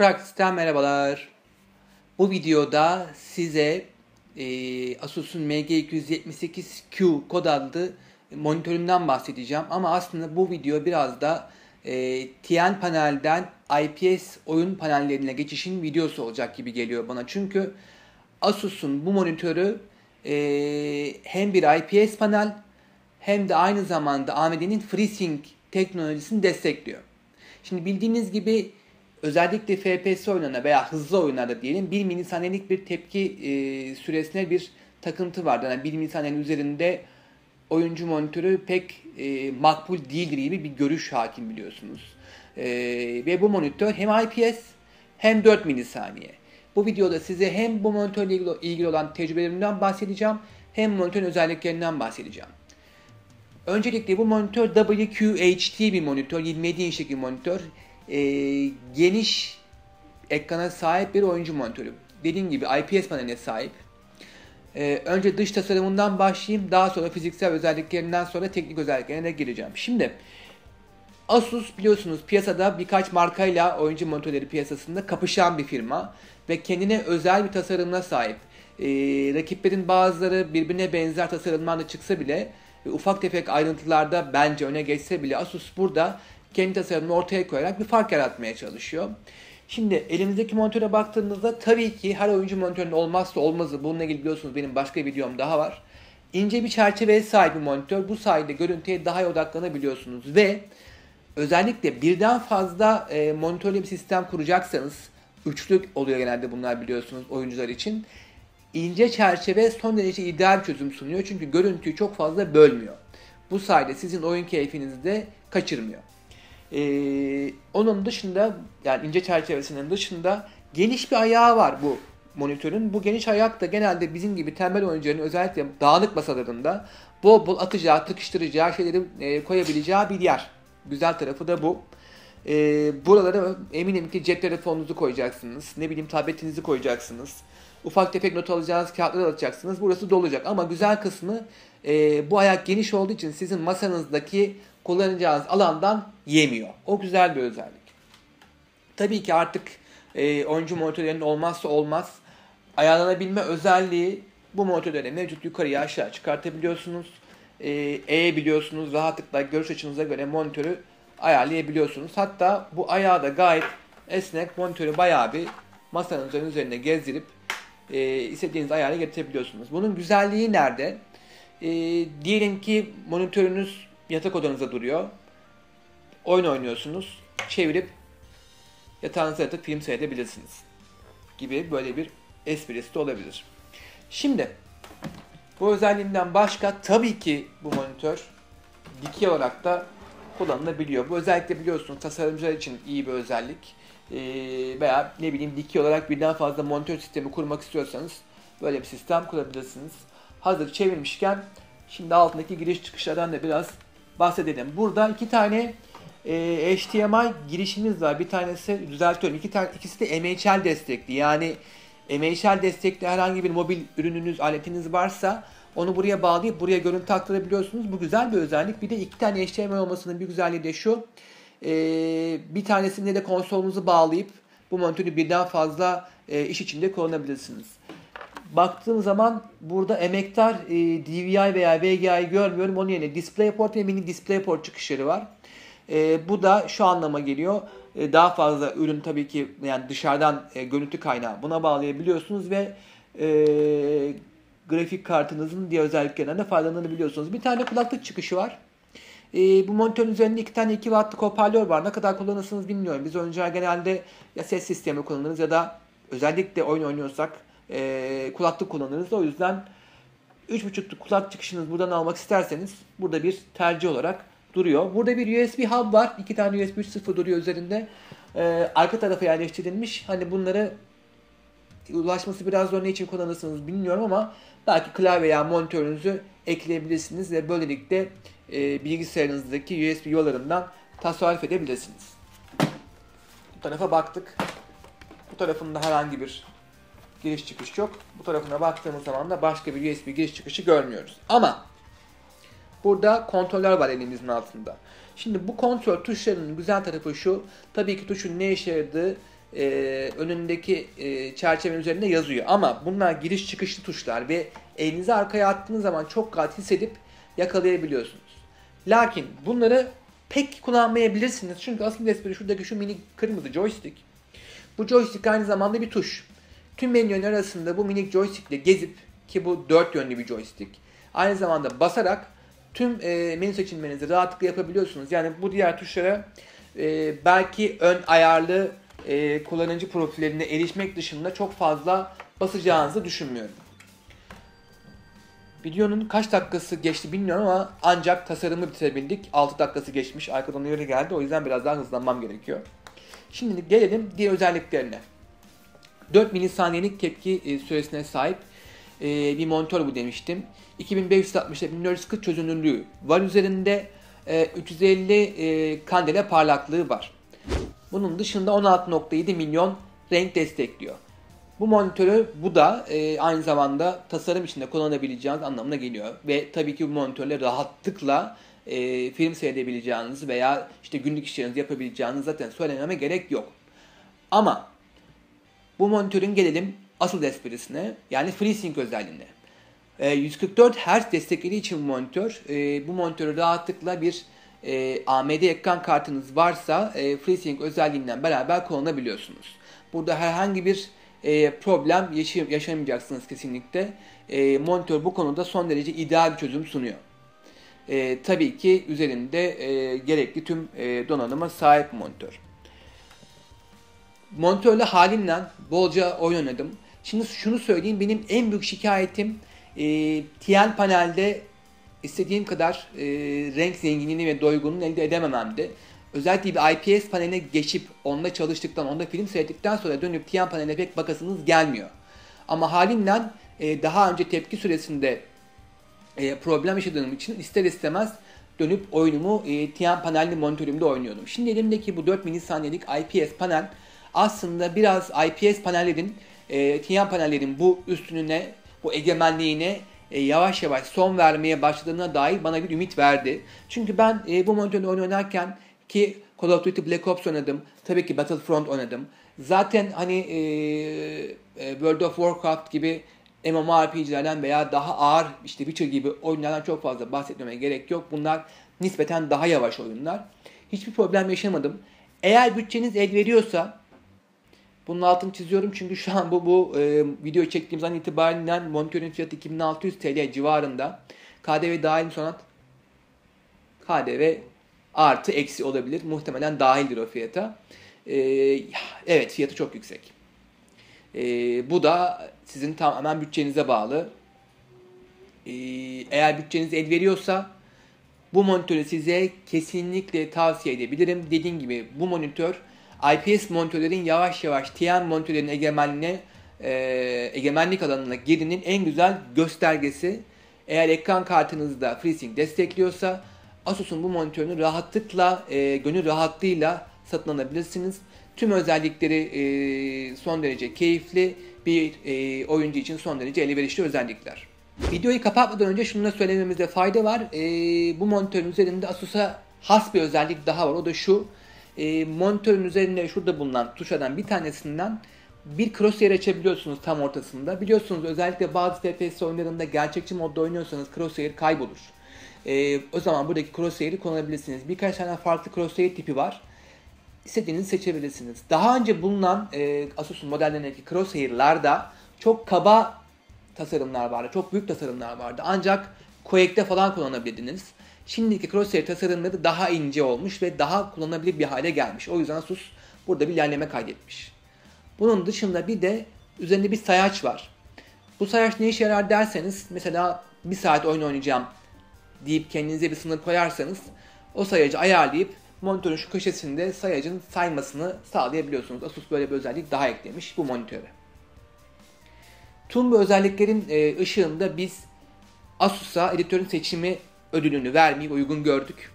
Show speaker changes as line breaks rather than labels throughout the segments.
Praxis'ten merhabalar. Bu videoda size e, Asus'un MG278Q kod adlı monitöründen bahsedeceğim. Ama aslında bu video biraz da e, TN panelden IPS oyun panellerine geçişin videosu olacak gibi geliyor bana. Çünkü Asus'un bu monitörü e, hem bir IPS panel hem de aynı zamanda AMD'nin FreeSync teknolojisini destekliyor. Şimdi bildiğiniz gibi özellikle FPS oyunlarına veya hızlı oyunlarda diyelim 1 milisaniyelik bir tepki e, süresine bir takıntı vardı. Yani 1 milisaniyenin üzerinde oyuncu monitörü pek e, makbul değildir gibi bir görüş hakim biliyorsunuz. E, ve bu monitör hem IPS hem 4 milisaniye. Bu videoda size hem bu monitörle ilgili, ilgili olan tecrübelerimden bahsedeceğim hem monitörün özelliklerinden bahsedeceğim. Öncelikle bu monitör WQHD bir monitör, 27 inçlik bir monitör. Ee, geniş ekrana sahip bir oyuncu monitörü. Dediğim gibi IPS paneline sahip. Ee, önce dış tasarımından başlayayım. Daha sonra fiziksel özelliklerinden sonra teknik özelliklerine gireceğim. Şimdi Asus biliyorsunuz piyasada birkaç markayla oyuncu monitörleri piyasasında kapışan bir firma ve kendine özel bir tasarımına sahip. Ee, rakiplerin bazıları birbirine benzer tasarımlarla çıksa bile ufak tefek ayrıntılarda bence öne geçse bile Asus burada kendi tasarımını ortaya koyarak bir fark yaratmaya çalışıyor. Şimdi elimizdeki monitöre baktığımızda tabii ki her oyuncu monitörünün olmazsa olmazı. Bununla ilgili biliyorsunuz benim başka videom daha var. İnce bir çerçeveye sahip bir monitör. Bu sayede görüntüye daha iyi odaklanabiliyorsunuz ve özellikle birden fazla e, monitörlü bir sistem kuracaksanız üçlük oluyor genelde bunlar biliyorsunuz oyuncular için. İnce çerçeve son derece ideal bir çözüm sunuyor çünkü görüntüyü çok fazla bölmüyor. Bu sayede sizin oyun keyfinizi de kaçırmıyor. Ee, onun dışında yani ince çerçevesinin dışında geniş bir ayağı var bu monitörün. Bu geniş ayak da genelde bizim gibi tembel oyuncuların özellikle dağınık masalarında bol bol atacağı, tıkıştıracağı şeyleri e, koyabileceği bir yer. Güzel tarafı da bu. E, buralara eminim ki cep telefonunuzu koyacaksınız. Ne bileyim tabletinizi koyacaksınız. Ufak tefek not alacağınız kağıtları alacaksınız. Burası dolacak. Ama güzel kısmı e, bu ayak geniş olduğu için sizin masanızdaki kullanacağınız alandan yemiyor. O güzel bir özellik. Tabii ki artık e, oyuncu monitörlerinin olmazsa olmaz ayarlanabilme özelliği bu monitörlerde mevcut yukarıya aşağı çıkartabiliyorsunuz. E, eğebiliyorsunuz. Rahatlıkla görüş açınıza göre monitörü ayarlayabiliyorsunuz. Hatta bu ayağı da gayet esnek monitörü bayağı bir masanızın üzerine gezdirip e, istediğiniz ayarı getirebiliyorsunuz. Bunun güzelliği nerede? E, diyelim ki monitörünüz yatak odanızda duruyor. Oyun oynuyorsunuz. Çevirip yatağınıza yatıp film seyredebilirsiniz. Gibi böyle bir esprisi de olabilir. Şimdi bu özelliğinden başka tabii ki bu monitör dikey olarak da kullanılabiliyor. Bu özellikle biliyorsunuz tasarımcılar için iyi bir özellik. Ee, veya ne bileyim dikey olarak birden fazla monitör sistemi kurmak istiyorsanız böyle bir sistem kurabilirsiniz. Hazır çevirmişken şimdi altındaki giriş çıkışlardan da biraz bahsedelim. Burada iki tane e, HDMI girişimiz var. Bir tanesi düzeltiyorum. İki tane, ikisi de MHL destekli. Yani MHL destekli herhangi bir mobil ürününüz, aletiniz varsa onu buraya bağlayıp buraya görüntü aktarabiliyorsunuz. Bu güzel bir özellik. Bir de iki tane HDMI olmasının bir güzelliği de şu. E, bir tanesinde de konsolunuzu bağlayıp bu monitörü birden fazla e, iş içinde kullanabilirsiniz. Baktığım zaman burada emektar e, DVI veya VGI görmüyorum. Onun yerine DisplayPort ve mini DisplayPort çıkışları var. E, bu da şu anlama geliyor. E, daha fazla ürün tabii ki yani dışarıdan e, görüntü kaynağı buna bağlayabiliyorsunuz ve e, grafik kartınızın diğer özelliklerinden de faydalanabiliyorsunuz. Bir tane kulaklık çıkışı var. E, bu monitörün üzerinde iki tane 2 wattlık hoparlör var. Ne kadar kullanırsınız bilmiyorum. Biz oyuncular genelde ya ses sistemi kullanırız ya da özellikle oyun oynuyorsak e, kulaklık kullanırız. O yüzden 3.5'luk kulak çıkışınız buradan almak isterseniz burada bir tercih olarak duruyor. Burada bir USB hub var. İki tane USB 3.0 duruyor üzerinde. E, arka tarafa yerleştirilmiş. Hani bunları ulaşması biraz zor ne için kullanırsınız bilmiyorum ama belki klavye veya monitörünüzü ekleyebilirsiniz ve böylelikle e, bilgisayarınızdaki USB yollarından tasarruf edebilirsiniz. Bu tarafa baktık. Bu tarafında herhangi bir giriş çıkış yok. Bu tarafına baktığımız zaman da başka bir USB giriş çıkışı görmüyoruz. Ama burada kontroller var elimizin altında. Şimdi bu kontrol tuşlarının güzel tarafı şu. Tabii ki tuşun ne işe yaradığı e, önündeki e, çerçevenin üzerinde yazıyor. Ama bunlar giriş çıkışlı tuşlar ve elinizi arkaya attığınız zaman çok rahat hissedip yakalayabiliyorsunuz. Lakin bunları pek kullanmayabilirsiniz. Çünkü asıl espri şuradaki şu minik kırmızı joystick. Bu joystick aynı zamanda bir tuş. Tüm menülerin arasında bu minik joystick ile gezip ki bu dört yönlü bir joystick. Aynı zamanda basarak tüm e, menü seçimlerinizi rahatlıkla yapabiliyorsunuz. Yani bu diğer tuşlara e, belki ön ayarlı e, kullanıcı profillerine erişmek dışında çok fazla basacağınızı düşünmüyorum. Videonun kaç dakikası geçti bilmiyorum ama ancak tasarımı bitirebildik. 6 dakikası geçmiş. Arkadan uyarı geldi. O yüzden biraz daha hızlanmam gerekiyor. Şimdi gelelim diğer özelliklerine. 4 milisaniyelik tepki e, süresine sahip e, bir monitör bu demiştim. 2560 1440 çözünürlüğü var üzerinde. 350 e, kandela parlaklığı var. Bunun dışında 16.7 milyon renk destekliyor. Bu monitörü bu da aynı zamanda tasarım içinde kullanabileceğiniz anlamına geliyor. Ve tabii ki bu monitörle rahatlıkla film seyredebileceğiniz veya işte günlük işlerinizi yapabileceğiniz zaten söylememe gerek yok. Ama bu monitörün gelelim asıl esprisine yani FreeSync özelliğine. E, 144 Hz desteklediği için bu monitör e, bu monitörü rahatlıkla bir e, AMD ekran kartınız varsa FreeSync özelliğinden beraber kullanabiliyorsunuz. Burada herhangi bir problem yaşamayacaksınız kesinlikle. Monitör bu konuda son derece ideal bir çözüm sunuyor. Tabii ki üzerinde gerekli tüm donanıma sahip monitör. Montörle halimle bolca oynadım. Şimdi şunu söyleyeyim benim en büyük şikayetim e, TL panelde istediğim kadar e, renk zenginliğini ve doygunluğunu elde edemememdi. Özellikle bir IPS paneline geçip onda çalıştıktan, onda film seyrettikten sonra dönüp TN paneline pek bakasınız gelmiyor. Ama halimle e, daha önce tepki süresinde e, problem yaşadığım için ister istemez dönüp oyunumu e, TN panelli monitörümde oynuyordum. Şimdi elimdeki bu 4 milisaniyelik IPS panel aslında biraz IPS panellerin, e, TN panellerin bu üstününe, bu egemenliğine e, yavaş yavaş son vermeye başladığına dair bana bir ümit verdi. Çünkü ben e, bu monitörde oyun oynarken ki Call of Duty Black Ops oynadım. Tabii ki Battlefront oynadım. Zaten hani e, e, World of Warcraft gibi MMORPG'lerden veya daha ağır işte Witcher gibi oyunlardan çok fazla bahsetmeme gerek yok. Bunlar nispeten daha yavaş oyunlar. Hiçbir problem yaşamadım. Eğer bütçeniz el veriyorsa bunun altını çiziyorum çünkü şu an bu bu e, video çektiğimiz an itibariyle monitörün fiyatı 2600 TL civarında. KDV dahil sonat KDV artı eksi olabilir. Muhtemelen dahildir o fiyata. E, evet fiyatı çok yüksek. E, bu da sizin tamamen bütçenize bağlı. E, eğer bütçeniz el veriyorsa bu monitörü size kesinlikle tavsiye edebilirim. Dediğim gibi bu monitör IPS monitörlerin yavaş yavaş TN monitörlerin egemenliğine e, egemenlik alanına girinin en güzel göstergesi. Eğer ekran kartınızda FreeSync destekliyorsa Asus'un bu monitörünü rahatlıkla, e, gönül rahatlığıyla satın alabilirsiniz. Tüm özellikleri e, son derece keyifli, bir e, oyuncu için son derece elverişli özellikler. Videoyu kapatmadan önce şunu da söylememizde fayda var. E, bu monitörün üzerinde Asus'a has bir özellik daha var. O da şu. E, monitörün üzerinde şurada bulunan tuşlardan bir tanesinden bir crosshair açabiliyorsunuz tam ortasında. Biliyorsunuz özellikle bazı FPS oyunlarında gerçekçi modda oynuyorsanız crosshair kaybolur. E, o zaman buradaki crosshair'i kullanabilirsiniz. Birkaç tane farklı crosshair tipi var. İstediğinizi seçebilirsiniz. Daha önce bulunan e, Asus'un modellerindeki crosshair'larda çok kaba tasarımlar vardı. Çok büyük tasarımlar vardı. Ancak Quake'de falan kullanabildiniz. Şimdiki crosshair tasarımları daha ince olmuş ve daha kullanılabilir bir hale gelmiş. O yüzden Asus burada bir ilerleme kaydetmiş. Bunun dışında bir de üzerinde bir sayaç var. Bu sayaç ne işe yarar derseniz mesela bir saat oyun oynayacağım deyip kendinize bir sınır koyarsanız o sayacı ayarlayıp monitörün şu köşesinde sayacın saymasını sağlayabiliyorsunuz. Asus böyle bir özellik daha eklemiş bu monitöre. Tüm bu özelliklerin e, ışığında biz Asus'a editörün seçimi ödülünü vermeyi uygun gördük.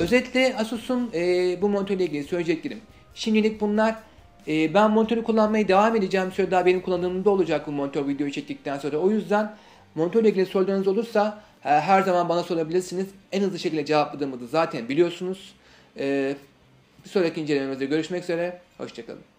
Özetle Asus'un e, bu monitörle ilgili söyleyeceklerim. Şimdilik bunlar. E, ben monitörü kullanmaya devam edeceğim. Süre daha benim kullandığımda olacak bu monitör videoyu çektikten sonra. O yüzden monitörle ilgili sorularınız olursa e, her zaman bana sorabilirsiniz. En hızlı şekilde cevapladığımı da zaten biliyorsunuz. E, bir sonraki incelememizde görüşmek üzere. Hoşçakalın.